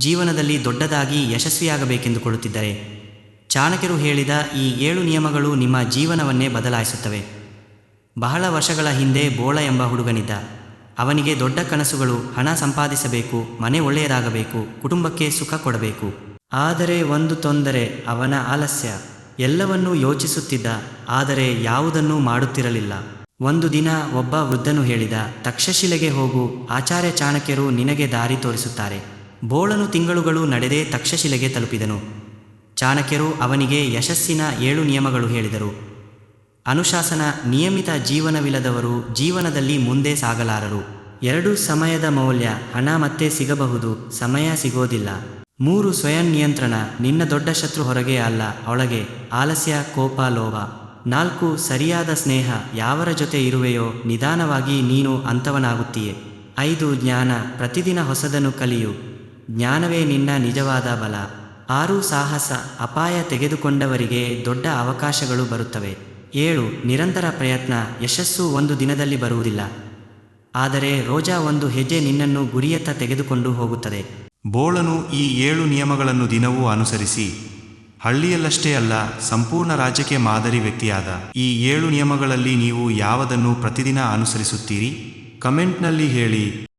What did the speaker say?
ಜೀವನದಲ್ಲಿ ದೊಡ್ಡದಾಗಿ ಯಶಸ್ವಿಯಾಗಬೇಕೆಂದುಕೊಳ್ಳುತ್ತಿದ್ದರೆ, ಚಾಣಕ್ಯರು ಹೇಳಿದ ಈ ಏಳು ನಿಯಮಗಳು ನಿಮ್ಮ ಜೀವನವನ್ನೇ ಬದಲಾಯಿಸುತ್ತವೆ. ಬಹಳ ವರ್ಷಗಳ ಹಿಂದೆ ಬೋಳ ಎಂಬ ಹುಡುಗನಿದ್ದ. ಅವನಿಗೆ ದೊಡ್ಡ ಕನಸುಗಳು, ಹಣ ಸಂಪಾದಿಸಬೇಕು, ಮನೆ ಒಳ್ಳೆಯದಾಗಬೇಕು, ಕುಟುಂಬಕ್ಕೆ ಸುಖ ಕೊಡಬೇಕು. ಆದರೆ ಒಂದು ತೊಂದರೆ, ಅವನ ಆಲಸ್ಯ. ಎಲ್ಲವನ್ನೂ ಯೋಚಿಸುತ್ತಿದ್ದ, ಆದರೆ ಯಾವುದನ್ನೂ ಮಾಡುತ್ತಿರಲಿಲ್ಲ. ಒಂದು ದಿನ ಒಬ್ಬ ವೃದ್ಧನು ಹೇಳಿದ, ತಕ್ಷಶಿಲೆಗೆ ಹೋಗು, ಆಚಾರ್ಯ ಚಾಣಕ್ಯರು ನಿನಗೆ ದಾರಿ ತೋರಿಸುತ್ತಾರೆ. ಬೋಳನು ತಿಂಗಳುಗಳು ನಡೆದೇ ತಕ್ಷಶಿಲೆಗೆ ತಲುಪಿದನು. ಚಾಣಕ್ಯರು ಅವನಿಗೆ ಯಶಸ್ಸಿನ ಏಳು ನಿಯಮಗಳು ಹೇಳಿದರು. ಅನುಶಾಸನ ನಿಯಮಿತ ಜೀವನವಿಲ್ಲದವರು ಜೀವನದಲ್ಲಿ ಮುಂದೆ ಸಾಗಲಾರರು. ಎರಡು ಸಮಯದ ಮೌಲ್ಯ, ಹಣ ಮತ್ತೆ ಸಿಗಬಹುದು, ಸಮಯ ಸಿಗೋದಿಲ್ಲ. ಮೂರು ಸ್ವಯಂ ನಿಯಂತ್ರಣ, ನಿನ್ನ ದೊಡ್ಡ ಶತ್ರು ಹೊರಗೆ ಅಲ್ಲ ಒಳಗೆ ಆಲಸ್ಯ, ಕೋಪ, ಲೋಭ. ನಾಲ್ಕು ಸರಿಯಾದ ಸ್ನೇಹ, ಯಾವರ ಜೊತೆ ಇರುವೆಯೋ, ನಿಧಾನವಾಗಿ ನೀನು ಅಂಥವನಾಗುತ್ತೀಯೆ ಐದು ಜ್ಞಾನ, ಪ್ರತಿದಿನ ಹೊಸದನ್ನು ಕಲಿಯು. ಜ್ಞಾನವೇ ನಿನ್ನ ನಿಜವಾದ ಬಲ. ಆರು ಸಾಹಸ ಅಪಾಯ ತೆಗೆದುಕೊಂಡವರಿಗೆ ದೊಡ್ಡ ಅವಕಾಶಗಳು ಬರುತ್ತವೆ. ಏಳು, ನಿರಂತರ ಪ್ರಯತ್ನ ಯಶಸ್ಸು ಒಂದು ದಿನದಲ್ಲಿ ಬರುವುದಿಲ್ಲ. ಆದರೆ ರೋಜಾ ಒಂದು ಹೆಜ್ಜೆ ನಿನ್ನನ್ನು ಗುರಿಯತ್ತ ತೆಗೆದುಕೊಂಡು ಹೋಗುತ್ತದೆ. ಬೋಳನು ಈ ಏಳು ನಿಯಮಗಳನ್ನು ದಿನವೂ ಅನುಸರಿಸಿ, ಹಳ್ಳಿಯಲ್ಲಷ್ಟೇ ಅಲ್ಲ, ಸಂಪೂರ್ಣ ರಾಜ್ಯಕ್ಕೆ ಮಾದರಿ ವ್ಯಕ್ತಿಯಾದ ಈ ಏಳು ನಿಯಮಗಳಲ್ಲಿ ನೀವು ಯಾವುದನ್ನು ಪ್ರತಿದಿನ ಅನುಸರಿಸುತ್ತೀರಿ? ಕಮೆಂಟ್ನಲ್ಲಿ ಹೇಳಿ.